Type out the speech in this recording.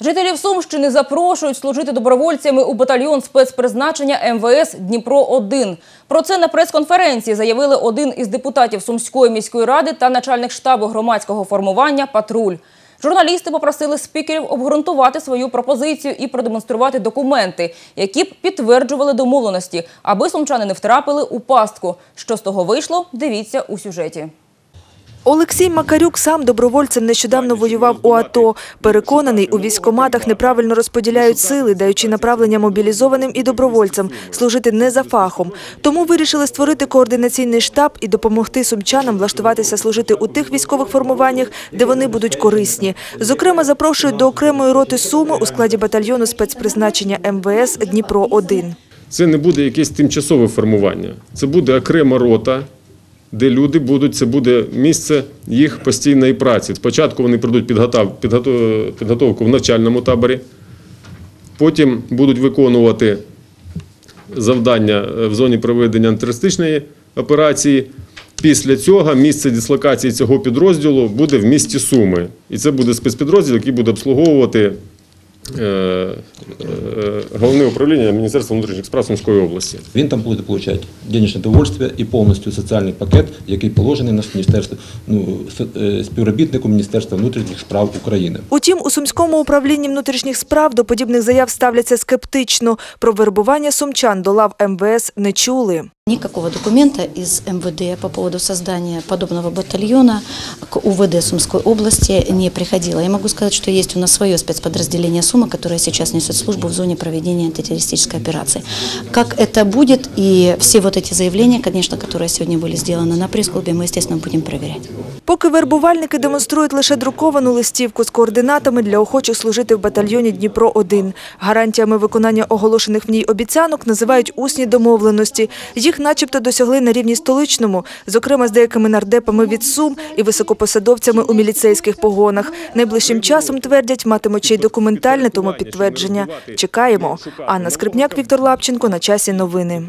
Жителів Сумщини запрошують служити добровольцями у батальйон спецпризначення МВС Дніпро-1. Про це на прес-конференції заявили один із депутатів Сумської міської ради та начальник штабу громадського формування «Патруль». Журналісти попросили спікерів обґрунтувати свою пропозицію і продемонструвати документи, які б підтверджували домовленості, аби сумчани не втрапили у пастку. Що з того вийшло, дивіться у сюжеті. Олексій Макарюк сам добровольцем нещодавно воював у АТО. Переконаний, у військкоматах неправильно розподіляють сили, даючи направлення мобілізованим і добровольцям служити не за фахом. Тому вирішили створити координаційний штаб і допомогти сумчанам влаштуватися служити у тих військових формуваннях, де вони будуть корисні. Зокрема, запрошують до окремої роти Суми у складі батальйону спецпризначення МВС Дніпро-1. Це не буде якесь тимчасове формування. Це буде окрема рота, де люди будуть, це буде місце їх постійної праці. Спочатку вони пройдуть підготов, підготов, підготовку в навчальному таборі, потім будуть виконувати завдання в зоні проведення антитерористичної операції. Після цього місце дислокації цього підрозділу буде в місті Суми. І це буде спецпідрозділ, який буде обслуговувати е, е, головне управління Міністерства внутрішніх справ Сумської області. Він там буде отримати денежне довольствие і повністю соціальний пакет, який положений на міністерство ну, е, співробітнику Міністерства внутрішніх справ України. Утім, у Сумському управлінні внутрішніх справ до подібних заяв ставляться скептично. Про вербування сумчан до лав МВС не чули. Никакого документа из МВД по поводу создания подобного батальона к УВД Сумской области не приходило. Я могу сказать, что есть у нас свое спецподразделение Сумы, которое сейчас несет службу в зоне проведения антитеррористической операции. Как это будет и все вот эти заявления, конечно, которые сегодня были сделаны на пресс-клубе, мы, естественно, будем проверять. Поки вербувальники демонструють лише друковану листівку з координатами для охочих служити в батальйоні Дніпро-1. Гарантіями виконання оголошених в ній обіцянок називають усні домовленості. Їх начебто досягли на рівні столичному, зокрема з деякими нардепами від Сум і високопосадовцями у міліцейських погонах. Найближчим часом, твердять, матимуть ще й документальне тому підтвердження. Чекаємо. Анна Скрипняк, Віктор Лапченко. На часі новини.